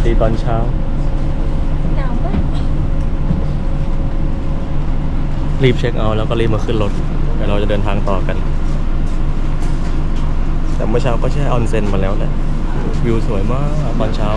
วัสดีตอนเช้า หนาวมากรีบเช็คเอาท์แล้วก็รีบมาขึ้นรถเดี๋ยวเราจะเดินทางต่อกัน แต่เมื่อเช้าก็แช่ออนเซ็นมาแล้วแหละวิวสวยมากตอนเช้า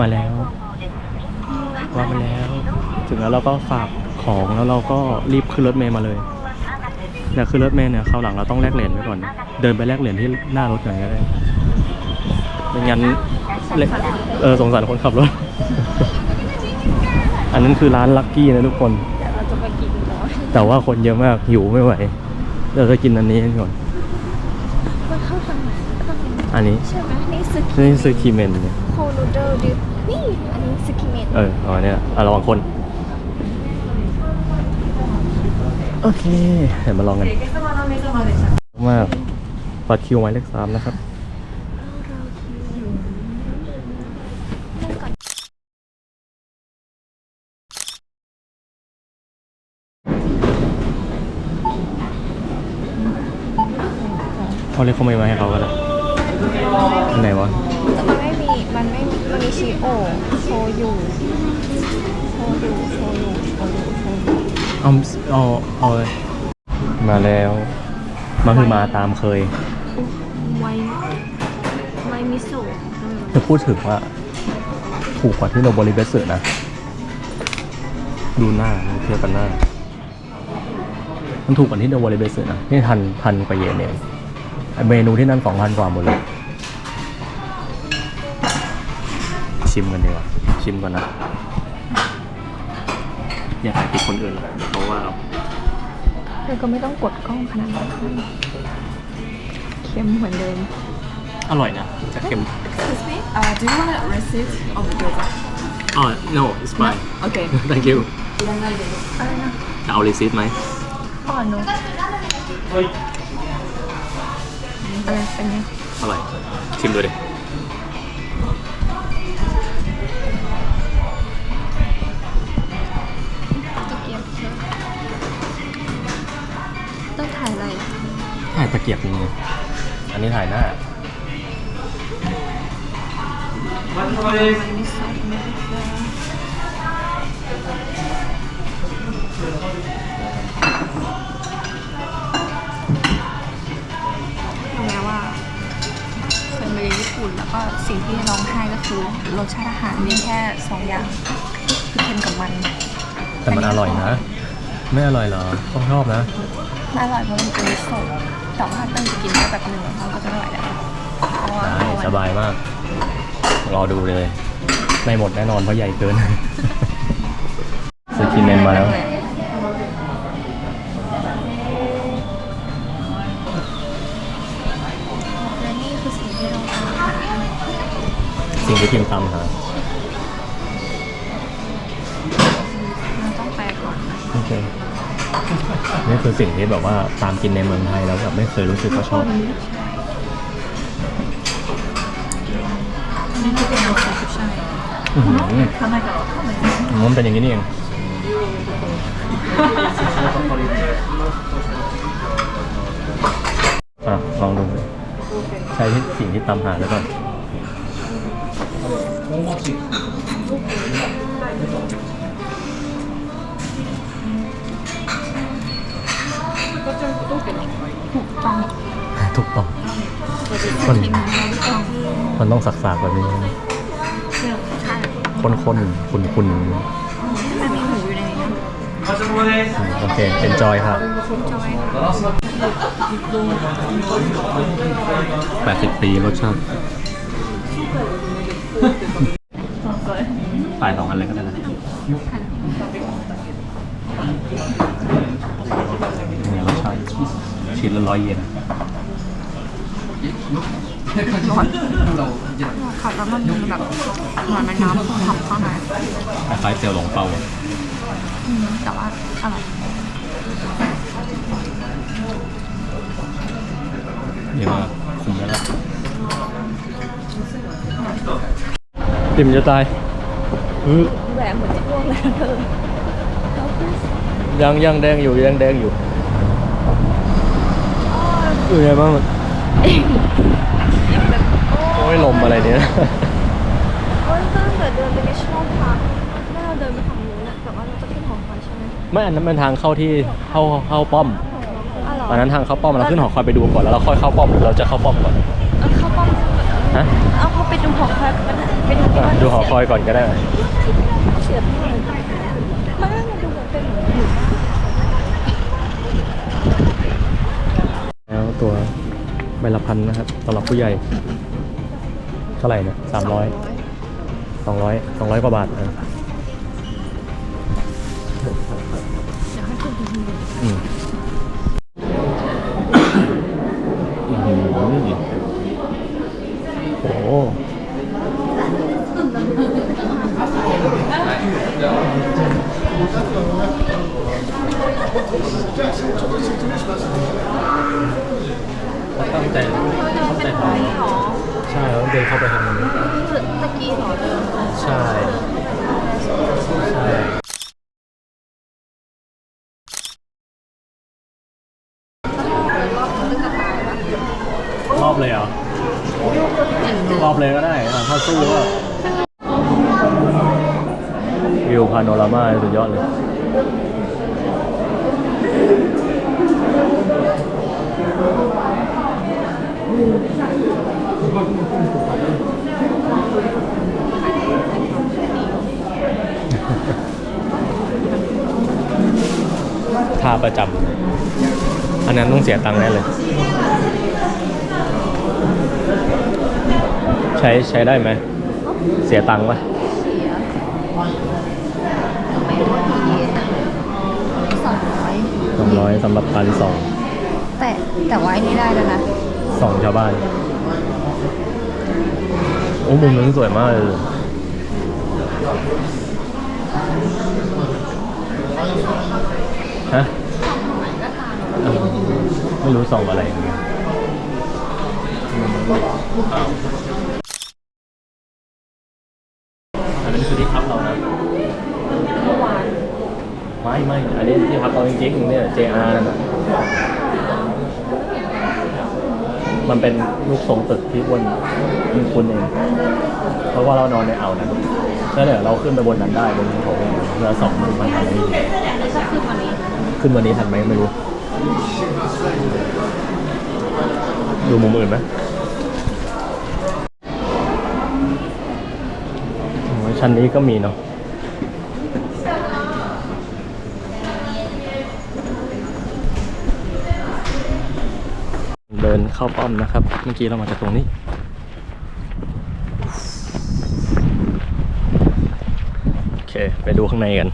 มาแล้ววาร์ปมาแล้ว ถึงแล้วเราก็ฝากของแล้วเราก็รีบขึ้นรถเมล์มาเลยเนี่ยขึ้นรถเมล์เนี่ยคราวหลังเราต้องแลกเหรียญไว้ก่อน เดินไปแลกเหรียญที่หน้ารถก่อนก็ได้ไม่งั้นเลเออสงสารคนขับรถ อันนั้นคือร้านลักกี้นะทุกคนเดี๋ยวเราจะไปกินเนาะแต่ว่าคนเยอะมากหิวไม่ไหว เราจะกินอันนี้กันก่อนมันเข้าทางไหนทางไหนอันนี้ใช่ไหมนี่ซึกินี่คือคีเมนเนี่ยโคนูเดิลดิ นี่อันนี้ซึกิเมนเออเอาอันนี้แหละอะระวังคน โอเคเดี๋ยวมาลองกัน มากบัตรคิวหมายเลขสามนะครับเขาเรียกเขาไม่มาให้เขาก็ได้อันไหนวะแต่มันไม่ มีมันไม่มีมันมีชีโอโชยุโชยุโชยุโชยุโชยุเอาเอาเอาเลยมาแล้วมาคือมาตามเคย ไวไวมิโซะจะพูดถึงว่า ถูกกว่าที่โนบริเบสสึนะ ดูหน้าเทียบกันหน้า มันถูกกว่าที่โนบริเบสสึนะ นี่ทันพันกว่าเยนเองไอ้เมนูที่นั่นสองพันกว่าหมดเลย ชิมกันดีกว่าชิมกันนะ อย่าถ่ายติดคนอื่นเลยเพราะว่าเธอก็ไม่ต้องกดกล้องขนาดนั้นเค็มเหมือนเดิม อร่อยนะจะเค็ม Excuse me, uh, do you want a receipt of the gyoza? อ๋อ no it's fine Okay. thank you อะไรนะจะเอารีซิตไหมอ่อนเนอะอะไรเป็นไงอร่อยชิมดูดิ ตะเกียบนี่อันนี้ถ่ายหน้าไม่ใส่ไม่ได้รู้ไหมว่าเคยไปเรียนญี่ปุ่นแล้วก็สิ่งที่ร้องไห้ก็คือรสชาติอาหารมีแค่สองอย่างคือเค็มกับมันแต่มันอร่อยนะ ไม่อร่อยเหรอต้องชอบนะ มันอร่อยเพราะมันเป็นมิโซะ แต่ว่าตั้งกินได้แบบหนึ่งมันก็จะไม่ไหวแล้วเพราะว่าได้สบายมาก รอดูเลย ไม่หมดแน่นอนเพราะใหญ่เกินสกินเมนมาแล้ว และนี่คือสิ่งที่เราตามหาสิ่งที่พิมพ์ตามหาเรา นี่คือสิ่งที่แบบว่าตามกินในเมืองไทยแล้วแบบไม่เคยรู้สึกว่าชอบนี่คือเป็นโลเคชั่นอื้อหือมันเป็นอย่างนี้นี่เองอะลองดูใช้สิ่งที่ตามหาแล้วก่อน ต้องถูกต้อง มันมันต้องสักๆแบบนี้นะใช่ข้นๆคุณๆมันมีหมูอยู่ในนี้โอเค enjoy ครับจอย80 ปีรสชาติฝ่ายสองอันเลยก็ได้นะเนี่ยรสชาติ ชิ้นละร้อยเยนค่ะแล้วมันแบบเหมือนมันน้ำทำข้างในคล้ายเจียวหลงเปาอืมแต่ว่าอร่อยนี่ว่าคุ้มแล้วล่ะติมจะตายแหวกเหมือนจะอ้วกเลยเธอยังยังแดงอยู่ยังแดงอยู่ เออไงบ้างมันโอ้ยลมอะไรเนี่ยโอ้ยตั้งแต่เดินไปในช่องพักถ้าเราเดินไปทางนู้นอะแต่ว่าเราจะขึ้นหอคอยใช่ไหมไม่อันนั้นเป็นทางเข้าที่เข้าเข้าป้อมอ๋อเหรออันนั้นทางเข้าป้อมเราขึ้นหอคอยไปดูก่อนแล้วเราค่อยเข้าป้อมเราจะเข้าป้อมก่อนเอาเข้าป้อมฮะเอาเขาไปดูหอคอยกันไปดูที่อะดูหอคอยก่อนก็ได้ เสียบที่ไหนมันไม่มาดูเหมือนเป็นหมูอยู่ แล้ว ตัวใบละพันนะครับสำหรับผู้ใหญ่ เท่าไหร่นี่ยสามร้อยสองร้อยสองร้อยกว่าบาทเอออืมโอ้โห ตั้งใจตั้งใจทำใช่แล้วเดินเข้าไปทางนี้ตะกี้เหรอใช่ใช่รอบเลยเหรอรอบเลยก็ได้ถ้าสู้ก็วิวพาโนรามาสุดยอดเลย ประจำอันนั้นต้องเสียตังค์แน่เลย ใช้ใช้ได้ไหม เสียตังค์ปะสองร้อยสองร้อยสำหรับพันสองแต่แต่ว่าไอ้นี่ได้แล้วนะสองชาวบ้านโอ้มุมนั้นสวยมากเลยฮะเออ ไม่รู้ส่องอะไรอย่างเงี้ยอันนั้นคือที่พักเรานะไม่ไม่อันนี้ที่พักเราจริงๆเนี่ย JR นั่นน่ะมันเป็นลูกทรงตึกที่อ้วนมีคุณเอง เพราะว่าเรานอนในอ่าวนั้นแล้วเดี๋ยวเราขึ้นไปบนนั้นได้บนภูเขาเรือสองมันมันอะไรอย่างเงี้ยก็คือวันนี้ ขึ้นวันนี้ทันไหมไม่รู้ ดูมุมอื่นไหมชั้นนี้ก็มีเนาะเดินเข้าป้อมนะครับ เมื่อกี้เรามาจากตรงนี้ โอเค ไปดูข้างในกัน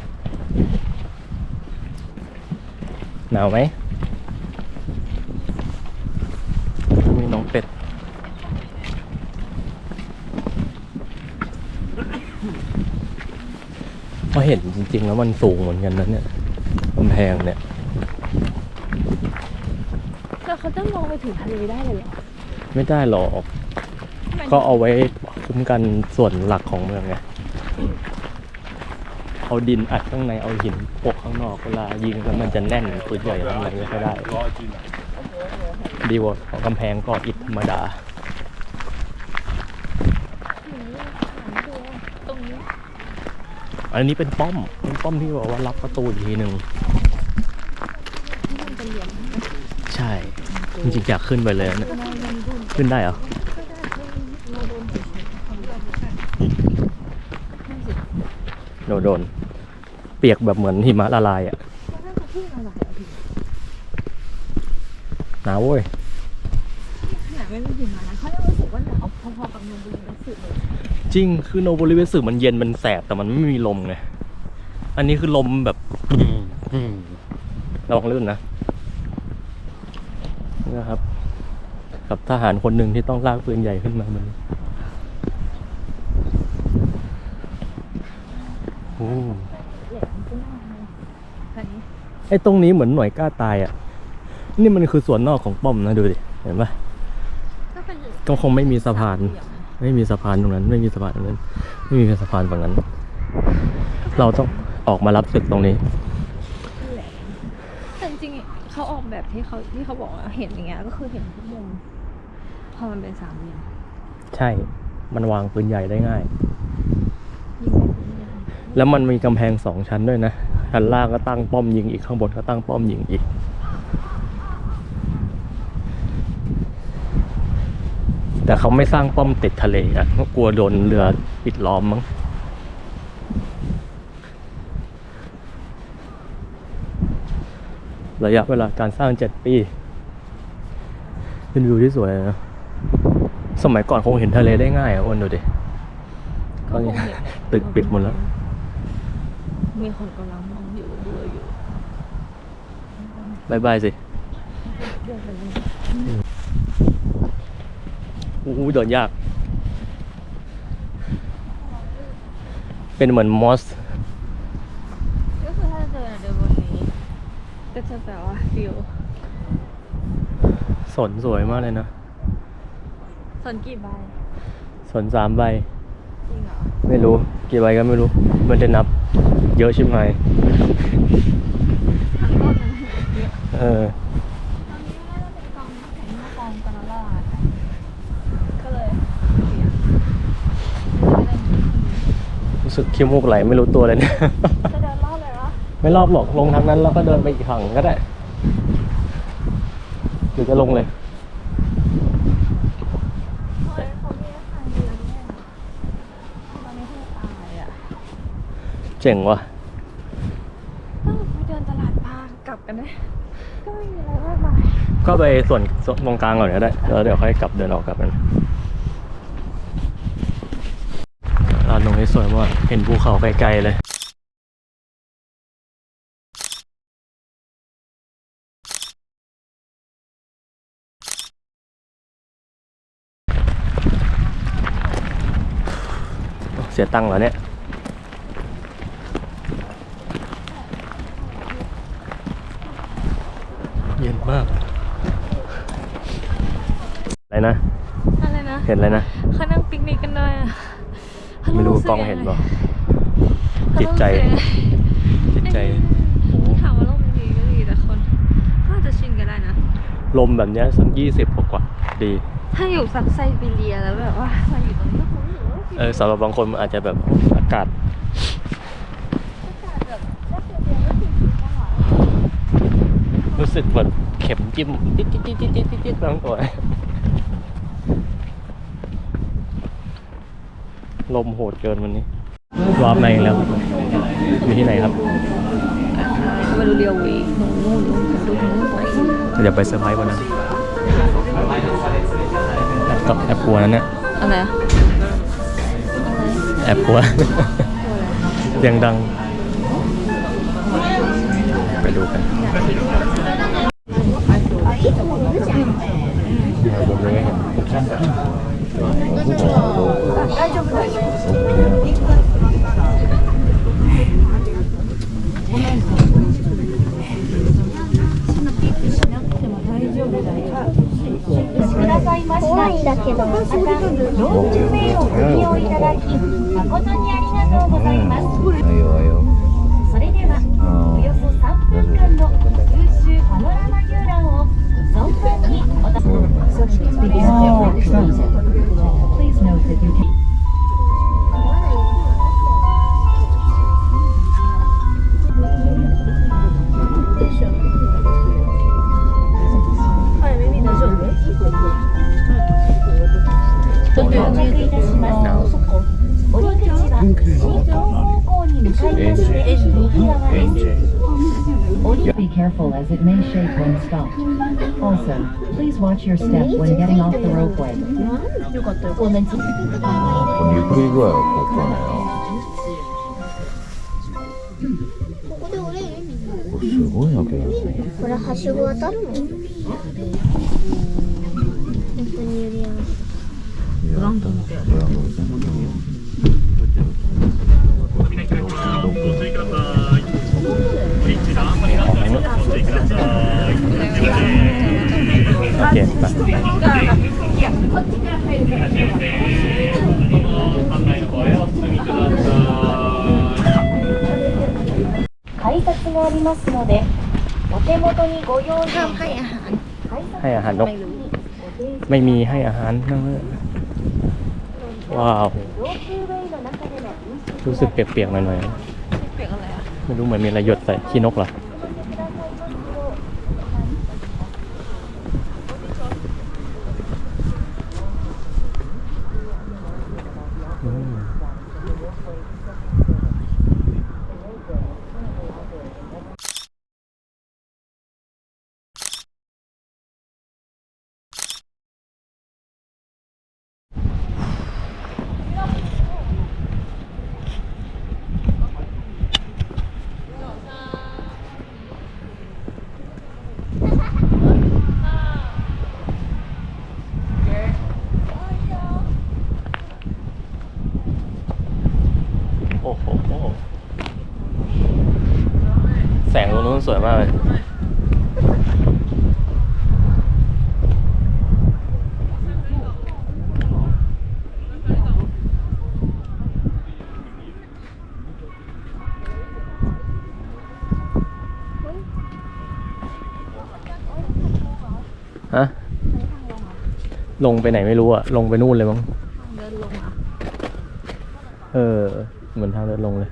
หนาวไหมน้องเป็ด พอ เห็นจริง ๆ แล้วมันสูงเหมือนกันนะเนี่ยกำแพงเนี่ยแต่เขาจะมองไปถึงทะเลได้เลยเหรอไม่ได้หรอกก็เอาไว้คุ้มกันส่วนหลักของเมืองไงเอาดินอัดข้างในเอาหินโปะข้างนอกเวลายิงแล้วมันจะแน่นปืนใหญ่ข้างในไม่ค่อยได้ ดีกว่าของกำแพงก็อิฐธรรมดา ตรงนี้ อันนี้เป็นป้อม เป็นป้อมที่บอกว่ารับประตูอีกทีหนึ่งใช่ จริงๆอยากขึ้นไปเลยนะเนี่ยขึ้นได้เหรอโดนโดน เปียกแบบเหมือนหิมะละลายอะหนาวเว้ยขนาดไม่มีหิมะนะเขายังรู้สึกว่าหนาวพอๆกับนมบุรีมันสึกเลย จริงคือโนบุริเวสึมันเย็นมันแสบแต่มันไม่มีลมไงอันนี้คือลมแบบระวังลื่นนะนี่นะครับ กับทหารคนหนึ่งที่ต้องลากปืนใหญ่ขึ้นมาเหมือนโอ้อันนี้ไอ้ตรงนี้เหมือนหน่วยกล้าตายอะ นี่มันคือส่วนนอกของป้อมนะดูดิ เห็นปะก็เป็นก็คงไม่มีสะพาน ไม่มีสะพานตรงนั้น ไม่มีสะพานตรงนั้น ไม่มีสะพานฝั่งนั้น เราต้องออกมารับศึกตรงนี้แต่จริงๆเขาออกแบบที่เขาที่เขาบอกว่าเห็นอย่างเงี้ยก็คือเห็นทุกมุมพอมันเป็นสามเหลี่ยมใช่ มันวางปืนใหญ่ได้ง่ายยิงไปยิงไปแล้วมันมีกำแพงสองชั้นด้วยนะชั้นล่างก็ตั้งป้อมยิงอีกข้างบนก็ตั้งป้อมยิงอีก แต่เขาไม่สร้างป้อมติดทะเลอะเพราะกลัวโดนเรือปิดล้อมมั้งระยะเวลาการสร้างเจ็ดปี เป็นวิวที่สวยนะ สมัยก่อนคงเห็นทะเลได้ง่ายอะอ้วนดูดิก็คงเห็นแหละตึกปิดหมดแล้ว มีคนกำลังมองอยู่ดูอยู่บายบายสิเดินไปเลย อู้เดินยาก เป็นเหมือนมอส ก็คือถ้าเดินอะเดินบนนี้ก็จะแบบว่าฟิลสนสวยมากเลยนะ สนกี่ใบสนสามใบ จริงเหรอไม่รู้ กี่ใบก็ไม่รู้ มันจะนับ เยอะชิบหายทั้งต้นมันเยอะเออ ตอนนี้น่าจะเป็นกองน้ำแข็งมากองกันละลาดก็เลยเสีย รู้ สึกขี้มูกไหลไม่รู้ตัวเลยเนี่ย จะเดินรอบเลยวะไม่รอบหรอกลงทางนั้นแล้วก็เดินไปอีกฝั่งก็ได้ หรือจะลงเลย เฮ้ยเขามีทางเดียวเนี่ยตอนนี้คือตายอะเจ๋งว่ะ เออไปเดินตลาดปลากลับกันนะก็ไม่มีอะไรมากมายก็ไปส่วนส่วนตรงกลางก่อนก็ได้แล้วเดี๋ยวค่อยกลับเดินออกกลับกันร้า นตรงนี้สวยมากเห็นภูเขาไกลๆเลยเสียตังค์เหรอเนี่ย เย็นมาก อะไรนะ อะไรนะ เห็นอะไรนะเขานั่งปิกนิกกันด้วยอะเขา ไม่รู้สึกล้องเห็นเปล่าเขาจิตใจรู้สึกยังไงจิตใจโอ้โหถามว่าลมดีก็ดีแต่คนก็อาจจะชินก็ได้นะ ลมแบบเนี้ยสักยี่สิบกว่าๆดี ถ้าอยู่สักไซบีเรียแล้วแบบว่ามาอยู่ตรงนี้ก็คงรู้สึกว่าเออสำหรับบางคนมันอาจจะแบบอากาศอากาศแบบแค่เดียวก็ถึงจังหวะรู้สึกเหมือนเข็มจิ้มจิ๊ดจิ๊ดจิ๊ดจิ๊ดจิ๊ดจิ๊ดจิ๊ดทั้งตัว ลมโหดเกินวันนี้วาร์ปในอีกแล้วครับอยู่ที่ไหนครับมาดูเรียววีหนูนู่นนู่นดูทางนู้นไปเดี๋ยวไปเซอร์ไพรส์วันนั้นแอบกับแอบกลัวนั่นเนี่ยอะไรอะแอบกลัวเสียงดัง ไปดูกันผมยังไม่เห็น 怖いんだけど、また40名をご利用いただき、誠にありがとうございます。それでは、およそ3分間の空中パノラマ遊覧を存分にお楽しみください。shake when stopped. Also, please watch your step when getting off the ropeway. 我们今 어, 일부러 이거야, 그거네요. ここで降りる意味 어, すごいな、けど。これはしご渡るの本当にユリアン 브랑도 브 เย็นไปห้ามให้อาหารให้อาหารนก ไม่ยไม่มีให้อาหารนะว้าว รู้สึกเปียกๆหน่อยๆไไม่รู้เหมือนมีอะไรหยดใส่ขี้นกเหรอ อืมโอ้โห แสงตรงนู้นสวยมากเลยฮะลงไปไหนไม่รู้อะลงไปนู่นเลยมั้งเดินลงอะเออ เหมือนทางเดินลงเลย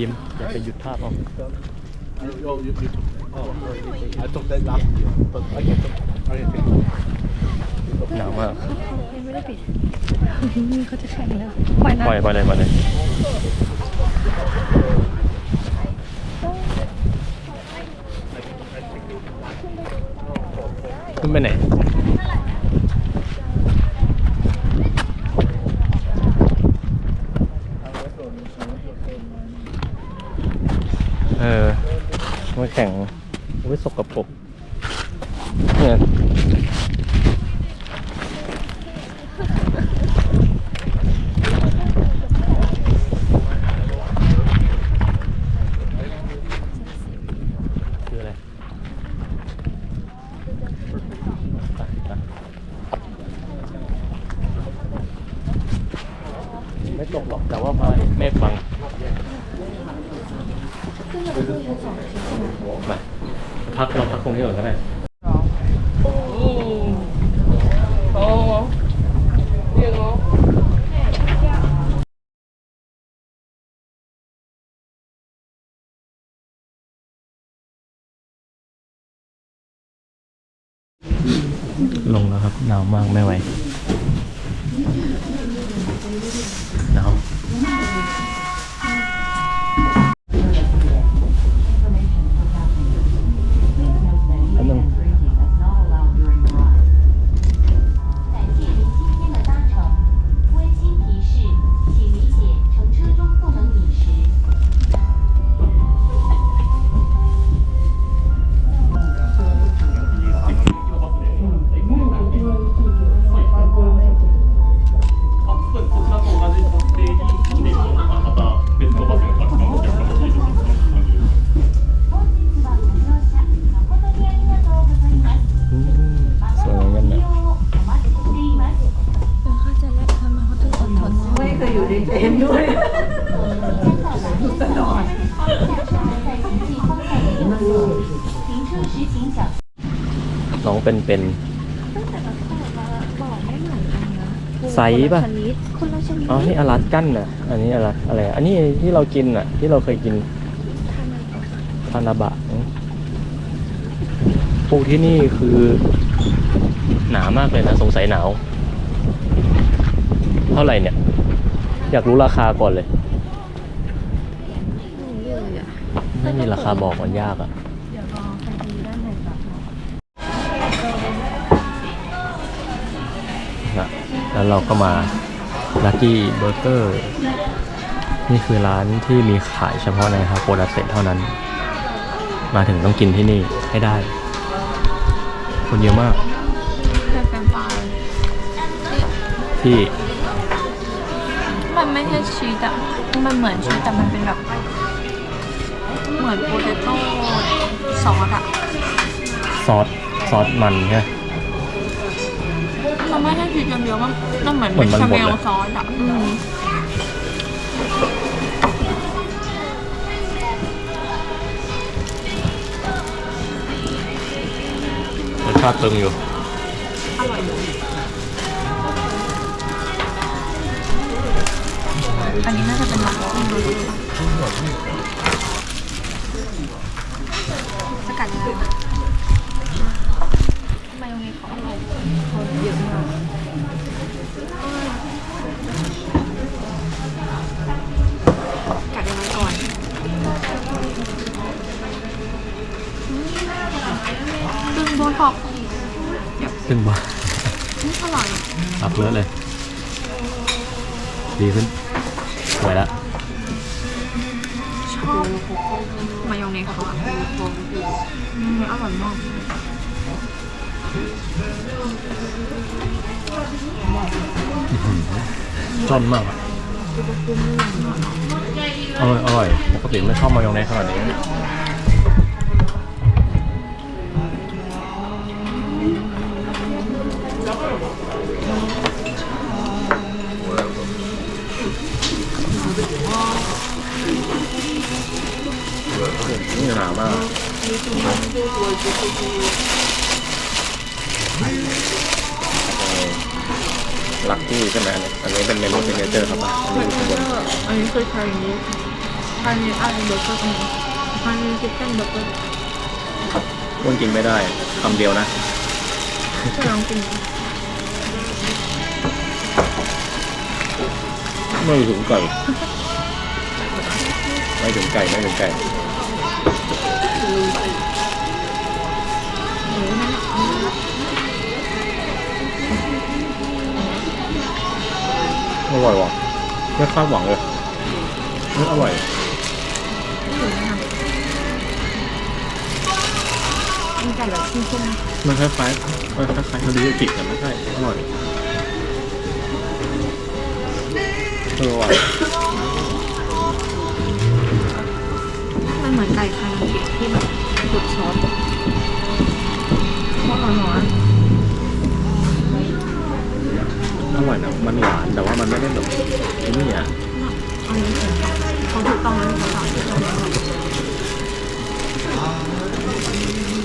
ยิ้มอย่าไปหยุดภาพเอา Oh, you, you took. Oh, I took that last year, but I can. I can take. หนาวมากไม่ได้ปิดนี่เขาจะแข่งแล้วปล่อยนะปล่อยไปเลยไปเลยขึ้นไปไหน เออไม่แข่งโอ้ยสกปรกเนี่ย คืออะไรไปไปไม่ตกหรอก แต่ว่าพาเมฆบังไปพักเราพักตรงนี้ก่อนก็ได้ ลงแล้วครับ หนาว มากไม่ไหวหนาวแอยู่ในเต็นด้วยตลอดน้องเป็นเป็นไสป่ะอ๋อ นี่อลาดกั้นน่ะ อันนี้อะไรอะไร อันนี้ที่เรากินอะ ที่เราเคยกินทานาบะปูที่นี่คือหนามากเลยนะ สงสัยหนาว เท่าไหร่เนี่ย อยากรู้ราคาก่อนเลยนี่เลยอะไม่มีราคาบอกมันยากอะเดี๋ยวรอใครดีด้านไหนก่อนนะแล้วเราก็มาลักกี้เบอร์เกอร์นี่คือร้านที่มีขายเฉพาะในฮาโกดาเซ็เท่านั้น มาถึงต้องกินที่นี่ให้ได้ คนเยอะมากเป็น เป็นปลาที่มันไม่ใช่ชีสอะมันเหมือนชีสแต่มันเป็นแบบ เหมือนโปเตโต้ซอสอะซอสซอสมันใช่ไหม มันไม่ใช่ชีสอย่างเดียวมันมันเหมือนเหมืเป็อนนมันคาบเมดลเลยซอสอะอืมรสชาติตึงอยู่ อันนี้น่าจะเป็นหลักที่รู้ ขนาดนี้นี่หนามากลักกี้ใช่ไหมอันนี้เป็นเมนูซิเนเจอร์ครับอันนี้อยู่ข้างบน อันนี้อชาลีชาลีอันเบอร์เกอร์ชาลีชิคเก้นเบอร์เกอร์อ้วนกินไม่ได้คำเดียวนะช่วยลองกินไม่ถึงไก่ไม่ถึงไก่ไม่ถึงไก่อร่อยว่ะไม่คาดหวังเลยไม่อร่อย ไก่แบบชุ่มมันคล้ายๆมันคล้ายๆคาริโอกิแต่ไม่ใช่อร่อยเออว่ะๆมันเหมือนไก่คาราเกะที่แบบสุดซอสเพราะหวานอร่อยนะมันหวานแต่ว่ามันไม่ได้แบบไอ้นี่อะๆอันนี้เขาถูกต้องแล้วเขาทำถูกต้องแล้วชอบชอบจิ้มอันนี้ปะอันนี้เขา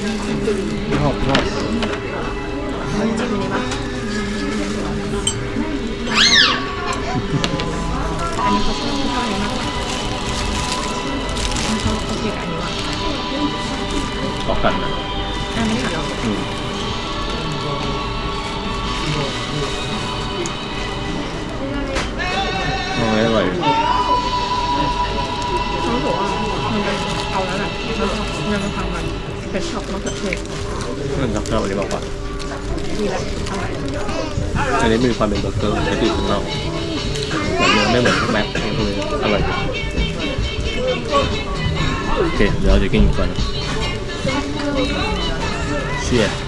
ชอบเขาชอบอันนี้มากกว่าเข อันครับอันนี้บอกว่าอันนี้มีความเป็นเบอร์เกอร์ที่ติของเราแต่เนื้อไม่เหมือนพวกแม็กนี่คืออร่อยโอเคเดี๋ยวเราจะกินก่อนเชียร์